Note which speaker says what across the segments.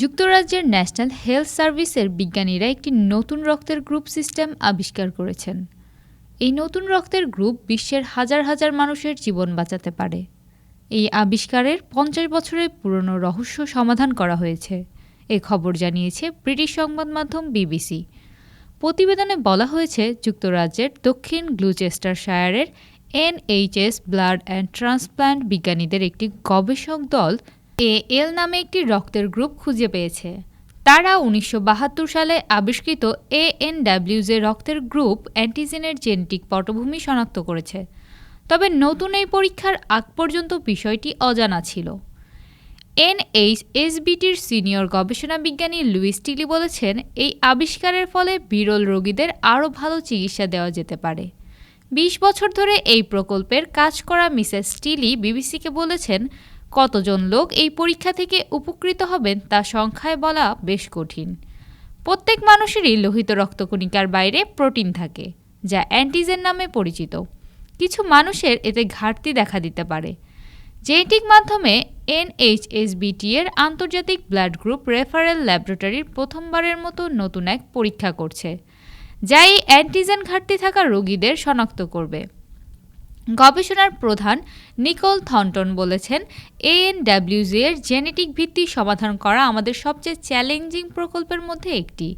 Speaker 1: যুক্তরাজ্যের national health সার্ভিসের বিজ্ঞানীরা একটি নতুন রক্তের গ্রুপ সিস্টেম আবিষ্কার করেছেন। এই নতুন রক্তের গ্রুপ বিশ্বের হাজার হাজার মানুষের জীবন বাঁচাতে পারে। এই আবিষ্কারের পঞ্চাশ বছরের পুরনো রহস্য সমাধান করা হয়েছে। এ খবর জানিয়েছে ব্রিটিশ সংবাদ মাধ্যম বিবিসি। প্রতিবেদনে বলা হয়েছে, যুক্তরাজ্যের দক্ষিণ গ্লুচেস্টারশায়ারের এনএইচএস, ব্লাড অ্যান্ড ট্রান্সপ্লান্ট বিজ্ঞানীদের একটি গবেষক দল এ এল নামে একটি রক্তের গ্রুপ খুঁজে পেয়েছে। তারা উনিশশো বাহাত্তর সালে আবিষ্কৃত এ এন ডাব্লিউজে রক্তের গ্রুপ অ্যান্টিজেনের জেনেটিক পটভূমি শনাক্ত করেছে। তবে নতুন এই পরীক্ষার আগ পর্যন্ত বিষয়টি অজানা ছিল। এনএইচএসবিটির সিনিয়র গবেষণা বিজ্ঞানী লুইস টিলি বলেছেন, এই আবিষ্কারের ফলে বিরল রোগীদের আরও ভালো চিকিৎসা দেওয়া যেতে পারে। বিশ বছর ধরে এই প্রকল্পের কাজ করা মিসেস টিলি বিবিসিকে বলেছেন কতজন লোক এই পরীক্ষা থেকে উপকৃত হবেন তা সংখ্যায় বলা বেশ কঠিন। প্রত্যেক মানুষেরই লোহিত রক্তকণিকার বাইরে প্রোটিন থাকে, যা অ্যান্টিজেন নামে পরিচিত। কিছু মানুষের এতে ঘাটতি দেখা দিতে পারে। জেনেটিক মাধ্যমে এনএইচএসবিটি এর আন্তর্জাতিক ব্লাড গ্রুপ রেফারেল ল্যাবরেটরির প্রথমবারের মতো নতুন এক পরীক্ষা করছে, যা এই অ্যান্টিজেন ঘাটতি থাকা রোগীদের শনাক্ত করবে। গবেষণার প্রধান নিকোল থন্টন বলেছেন এএনডাব্লিউজি এর জেনেটিক ভিত্তি সমাধান করা আমাদের সবচেয়ে চ্যালেঞ্জিং প্রকল্পের মধ্যে একটি।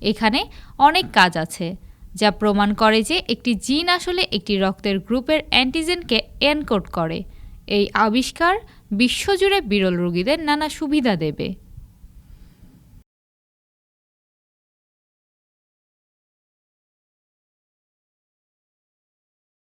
Speaker 1: এখানে অনেক কাজ আছে, যা প্রমাণ করে যে একটি জিন আসলে একটি রক্তের গ্রুপের অ্যান্টিজেনকে এনকোড করে। এই আবিষ্কার বিশ্বজুড়ে বিরল রোগীদের নানা সুবিধা দেবে।